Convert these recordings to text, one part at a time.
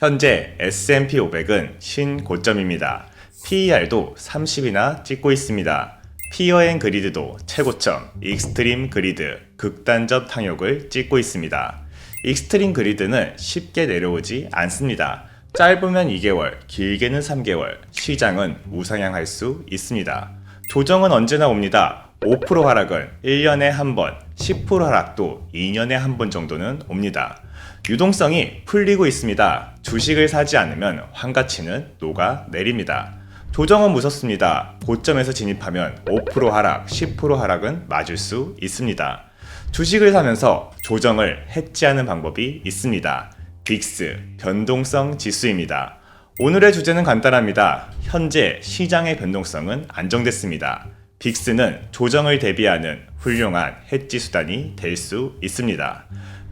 현재 S&P 500은 신고점입니다. PER도 30이나 찍고 있습니다. 피어앤 그리드도 최고점, 익스트림 그리드, 극단적 탕욕을 찍고 있습니다. 익스트림 그리드는 쉽게 내려오지 않습니다. 짧으면 2개월, 길게는 3개월, 시장은 우상향할 수 있습니다. 조정은 언제나 옵니다. 5% 하락은 1년에 한 번, 10% 하락도 2년에 한 번 정도는 옵니다. 유동성이 풀리고 있습니다. 주식을 사지 않으면 환가치는 녹아 내립니다. 조정은 무섭습니다. 고점에서 진입하면 5% 하락, 10% 하락은 맞을 수 있습니다. 주식을 사면서 조정을 해지하는 방법이 있습니다. 빅스 변동성 지수입니다. 오늘의 주제는 간단합니다. 현재 시장의 변동성은 안정됐습니다. 빅스는 조정을 대비하는 훌륭한 해지 수단이 될 수 있습니다.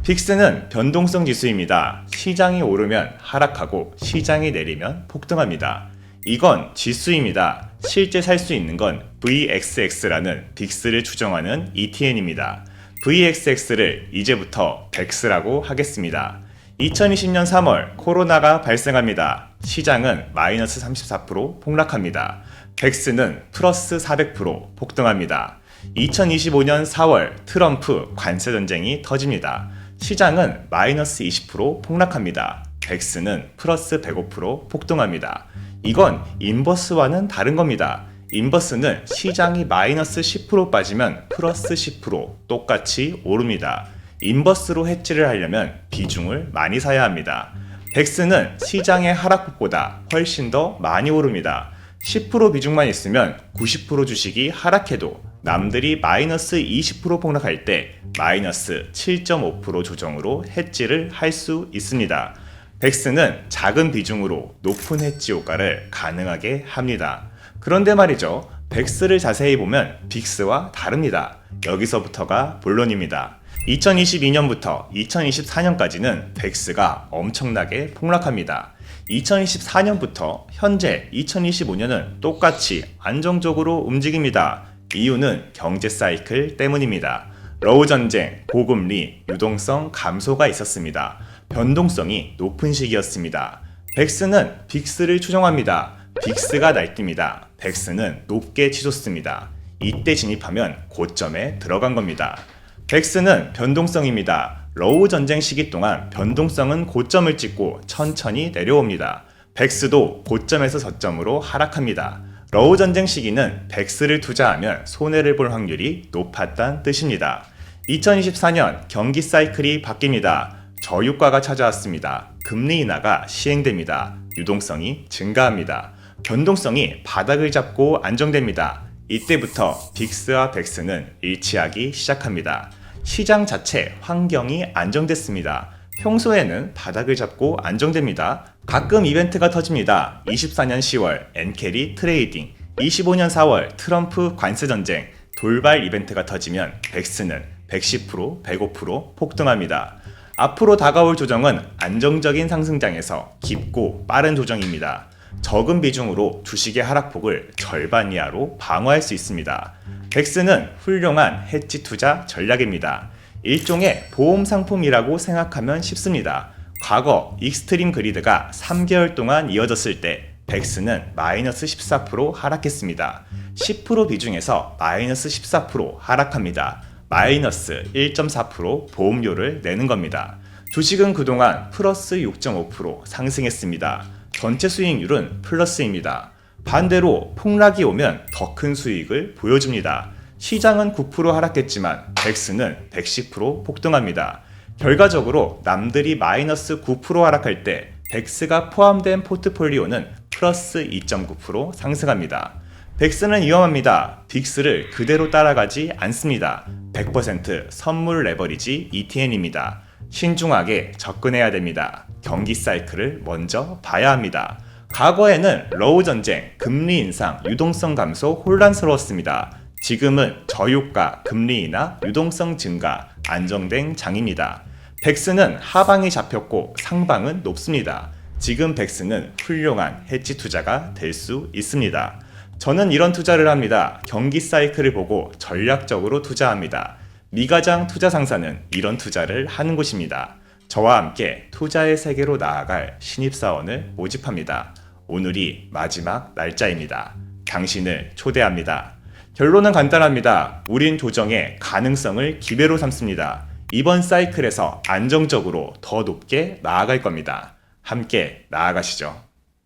빅스는 변동성 지수입니다. 시장이 오르면 하락하고 시장이 내리면 폭등합니다. 이건 지수입니다. 실제 살 수 있는 건 VXX라는 빅스를 추정하는 ETN입니다. VXX를 이제부터 백스라고 하겠습니다. 2020년 3월 코로나가 발생합니다. 시장은 마이너스 34% 폭락합니다. 백스는 플러스 400% 폭등합니다. 2025년 4월 트럼프 관세 전쟁이 터집니다. 시장은 마이너스 20% 폭락합니다. 백스는 플러스 105% 폭등합니다. 이건 인버스와는 다른 겁니다. 인버스는 시장이 마이너스 10% 빠지면 플러스 10% 똑같이 오릅니다. 인버스로 해지를 하려면 비중을 많이 사야 합니다. 백스는 시장의 하락폭보다 훨씬 더 많이 오릅니다. 10% 비중만 있으면 90% 주식이 하락해도 남들이 마이너스 20% 폭락할 때 마이너스 7.5% 조정으로 해지를 할 수 있습니다. 백스는 작은 비중으로 높은 해지 효과를 가능하게 합니다. 그런데 말이죠. 백스를 자세히 보면 빅스와 다릅니다. 여기서부터가 본론입니다. 2022년부터 2024년까지는 백스가 엄청나게 폭락합니다. 2024년부터 현재 2025년은 똑같이 안정적으로 움직입니다. 이유는 경제 사이클 때문입니다. 러우 전쟁, 고금리, 유동성 감소가 있었습니다. 변동성이 높은 시기였습니다. 백스는 빅스를 추정합니다. 빅스가 날뛰입니다. 백스는 높게 치솟습니다. 이때 진입하면 고점에 들어간 겁니다. 백스는 변동성입니다. 러우 전쟁 시기 동안 변동성은 고점을 찍고 천천히 내려옵니다. 백스도 고점에서 저점으로 하락합니다. 러우 전쟁 시기는 백스를 투자하면 손해를 볼 확률이 높았다는 뜻입니다. 2024년 경기 사이클이 바뀝니다. 저유가가 찾아왔습니다. 금리 인하가 시행됩니다. 유동성이 증가합니다. 변동성이 바닥을 잡고 안정됩니다. 이때부터 빅스와 백스는 일치하기 시작합니다. 시장 자체 환경이 안정됐습니다. 평소에는 바닥을 잡고 안정됩니다. 가끔 이벤트가 터집니다. 24년 10월 엔캐리 트레이딩, 25년 4월 트럼프 관세 전쟁, 돌발 이벤트가 터지면 백스는 110%, 105% 폭등합니다. 앞으로 다가올 조정은 안정적인 상승장에서 깊고 빠른 조정입니다. 적은 비중으로 주식의 하락폭을 절반 이하로 방어할 수 있습니다. 백스는 훌륭한 해지 투자 전략입니다. 일종의 보험 상품이라고 생각하면 쉽습니다. 과거 익스트림 그리드가 3개월 동안 이어졌을 때 백스는 마이너스 14% 하락했습니다. 10% 비중에서 마이너스 14% 하락합니다. 마이너스 1.4% 보험료를 내는 겁니다. 주식은 그동안 플러스 6.5% 상승했습니다. 전체 수익률은 플러스입니다. 반대로 폭락이 오면 더 큰 수익을 보여줍니다. 시장은 9% 하락했지만 백스는 110% 폭등합니다. 결과적으로 남들이 마이너스 9% 하락할 때 백스가 포함된 포트폴리오는 플러스 2.9% 상승합니다. 백스는 위험합니다. 빅스를 그대로 따라가지 않습니다. 100% 선물 레버리지 ETN입니다. 신중하게 접근해야 됩니다. 경기 사이클을 먼저 봐야 합니다. 과거에는 러우 전쟁, 금리 인상, 유동성 감소 혼란스러웠습니다. 지금은 저유가, 금리 인하, 유동성 증가, 안정된 장입니다. 백스는 하방이 잡혔고 상방은 높습니다. 지금 백스는 훌륭한 해지 투자가 될 수 있습니다. 저는 이런 투자를 합니다. 경기 사이클을 보고 전략적으로 투자합니다. 미가장 투자 상사는 이런 투자를 하는 곳입니다. 저와 함께 투자의 세계로 나아갈 신입사원을 모집합니다. 오늘이 마지막 날짜입니다. 당신을 초대합니다. 결론은 간단합니다. 우린 조정의 가능성을 기회로 삼습니다. 이번 사이클에서 안정적으로 더 높게 나아갈 겁니다. 함께 나아가시죠.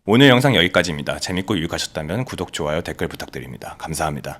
오늘 영상 여기까지입니다. 재밌고 유익하셨다면 구독, 좋아요, 댓글 부탁드립니다. 감사합니다.